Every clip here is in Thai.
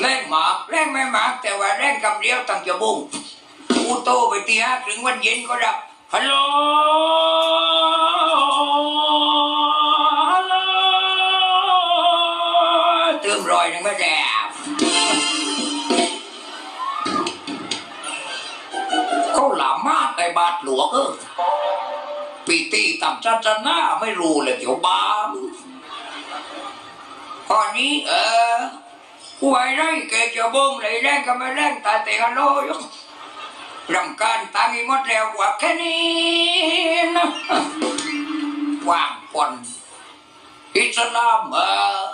แรงหมากแรงไม่หมากแต่ว่าแรงกำเดียวตั้งจะบุ้งกูโตไปตีห้าถึงวันเย็นก็รับฮัลโหลฮัลโหลเติมรอยหนึ่งไม่แดบเขาหลามาแต่บาทหลวงเออปีตีต่ำจัดหน้าไม่รู้เลยเดี๋ยวบ้าตอนนี้เออ กูไอ้ไรแกจะบงเลยแรงก็ไม่แรงตาแต่ฮัลโหลยรำการตังอีหมดแล้วกว่าแค่นี้นะว่างปนอิสลามเออ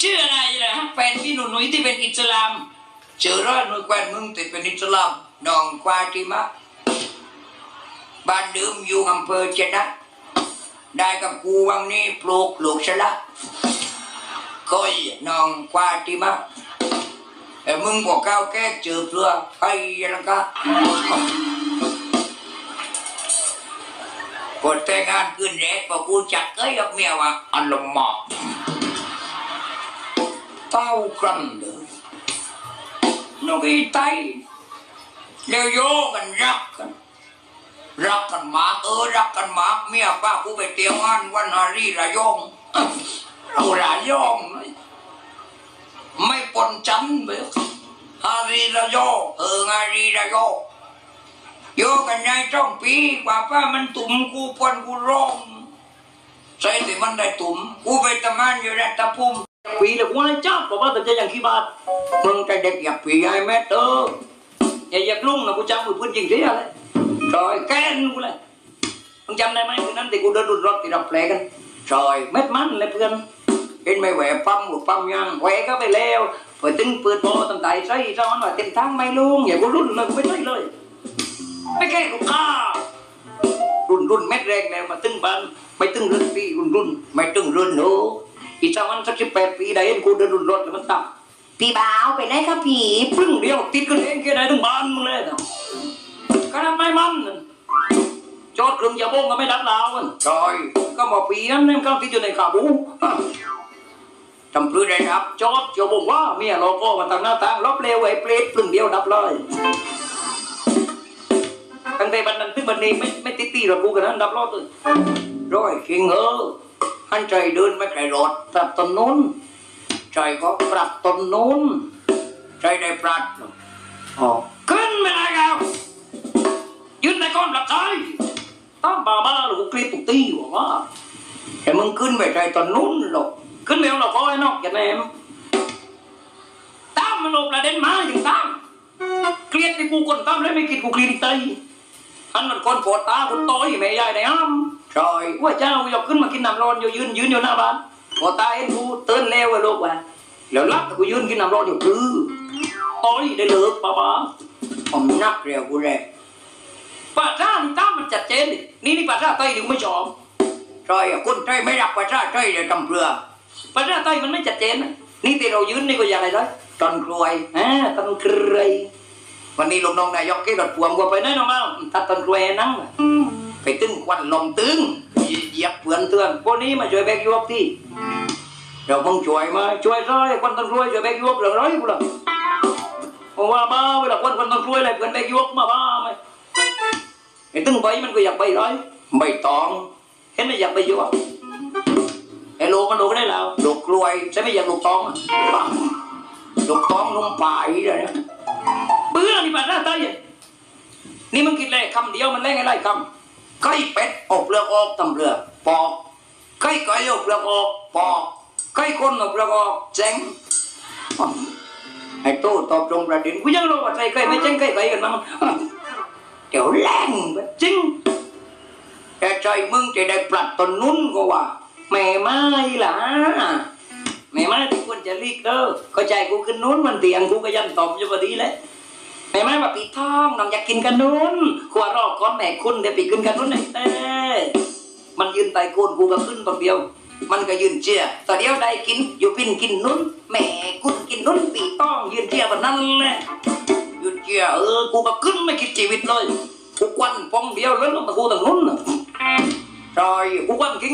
ชื่ออะไรล่ะแฟนพี่หนุ่นยที่เป็นอิสลามเจอร้านมือแควนมึงติดเป็นอิสลามน้องกวาติมะบ้านเดิมอยู่อำเภอเจนะได้กับกูวังนี้ปลูกลูกชะละ คอยนองกวาติมะแต่มึงบอกก้าวแก้เจอเพื่อให้ยังกะกดแต่งงานขึ้นแรกพอกูจัดเอ้ยกับเมียว่าอันละหมอกเต้ากันเลยนกอีไตเดี๋ยวโยกันรักกันรักกันมากเออรักกันมากเมียป้ากูไปเตียวงานวันฮารีระยอง เราระยองไม่ปนจันเบลฮารีระโยเออฮารีระโยโยกันยายจ้องปีกว่าป้ามันตุ่มกูปนกูร้องใช่แต่มันได้ตุ่มกูไปทำงานอยู่รัตภูมิปีเลยกูให้จับบอกว่าแต่จะอย่างขี้บาทมึงใจเด็กอยากปีไอ้แม่เตออย่าอยากลุ่งนะกูจำมือพื้นจริงเสียเลยซอยแกนกูเลยมึงจำได้ไหมคืนนั้นที่กูเดินดุนรถที่เราแปลกันซอยเม็ดมันเลยเพื่อน เห็นไหม่แหวะปั๊มหรือปั๊มยังแหวกก็ไปแล้วเปิดตึงเปิดโบตั้งแต่ใส่ซ้อนว่าเต็มทางไม่ลุงอย่ากูรุ่นเลยกูไม่ได้เลย ไม่แค่กูฆ่ารุ่นรุ่นเม็ดแรงแล้วมาตึงบันไม่ตึงรุ่นปีรุ่นรุ่นไม่ตึงรุ่นหนูอีกสักวันสักสิบแปดปีได้เห็นกูเดินดุนรถแล้วมันตับพี่บ่าวไปไหนครับพี่ปึ้งเดียวติดกันเองแค่ไหนถึงบ้านมึงเลยเนาะก็ทำไม่มันน่ะจอดเครื่องยาบงก็ไม่ดับลาวมันซอยก็บอกปีนั้นเนี่ยมันก็ติดอยู่ในขาบู ทำพลื้ได้ครับจอดยาบงว่าเมียเราก็มาทางหน้าต่างรอบเร็วไอ้เปรตปึ้งเดียวดับเลยตั้งแต่บันนั้นถึงบันนี้ไม่ไม่ติดตีรถกูกันนั้นดับรอบเลยร้อยคิงเออหันใจเดินไม่ไกลรถปรับตนนู้นใจก็ปรับตนนู้นใจได้ปรัดอ๋อขึ้นไม่ได้แล้วยืนในก้อนหลับใจตั้มบ้าบ้าหรือกูกรีดตุกตีหัวว่าแต่มึงขึ้นไปใจตนนู้นหรอก ขึ้นเร็วเราก็ไอ้นอกอย่าแหนมตามมันหลบประเด็นมาถึงตามเกลียดที่กูคนตามแล้วไม่คิดกูเกลียดใจอันมันคนปวดตาคนต้อยแม่ยายได้ห้ามซอยว่าเจ้าอยากขึ้นมากินน้ำร้อนอยู่ยืนยืนอยู่หน้าบ้านปวดตาเห็นกูเตือนแล้วไอ้ลูกว่าแล้วรับแต่กูยืนกินน้ำร้อนอยู่คือต้อยได้เลิกป้าบ้าผมนักเรียวกูเลยป้าจ้านี่ตามมันจัดเจนดินี่นี่ป้าจ้าไต้ถึงไม่ชอบซอยอะคนใจไม่รักประชาใจเดี๋ยวทำเพื่อ ป้าจ้าไต้มันไม่จัดเจนนี่ที่เรายืนนี่ก็อย่างไรเลยตอนกลวยอ่าตันเกรยวันนี้ลูกน้องนายกกี่รถพวงกว่าไปไหนน้องเมาตัดต้นกลวยนั่งไปตึงควันลมตึงเหยียบเพื่อนเตือนพวกนี้มาช่วยแบกยวกที่เรามึงช่วยมามช่วยร้อยคนต้นกล้วยช่วยแบกยวกเหลือร้อยกูละผมว่าบ้าเวลาคนคนต้นกล้วยอะไรเพื่อนแบกยวกมาบ้าไหมไอ้ตึงใบมันก็อยากใบร้อยไม่ต้องเห็นไหมอยากใบยวก ไอ้โลมันโลก็ได้แล้วลูกกลวยใช่ไหมอยากลูกตองอะปังลูกต้องนุ่มป่ายเลยนะเบื่อนี่มาหน้าตายอะนี่มันคิดแรกคำเดียวมันแรงไอ้ไรคไก่เป็ดออกเปลือกออกตำเปลือกปอกไก่ไก่ออกเปลือกออกปอกไก่คนออกเปลือกออกเจ๋งให้โตตอบตรงประเด็นำกูยังรู้ว่าใจใครไม่เจ๊งใครใครกันมั้งเดี๋ยวแรงไปจริงแต่ใจมึงจะได้ปลัดตนนุ่นก็ว่า แม่ไม้ล่ะแม่ไม้ที่ควรจะลีกเด้อเข้าใจกูขึ้นนู้นมันเตียงกูก็ยันตอบอยู่พอดีเลยแม่ไม้ว่าปีท้องน้องอยากกินกันนู้นขวารอกก้อนแม่คุณเดี๋ยวไปกินกันนู้นไหนเต้มันยืนไต่โกนกูก็ขึ้นตัวเดียว มันก็ยืนเชียร์ตอนเดียวได้กินอยู่ปินกินนู้นแม่คุณกินนู้นปีต้องยืนเทียบกันนั่นแหละยืนเชียเออกูก็ขึ้นไม่คิดชีวิตเลยกูควันปองเดียวแล้วลงมากูต่างนู้น น่ะใจกูควันกิ้ง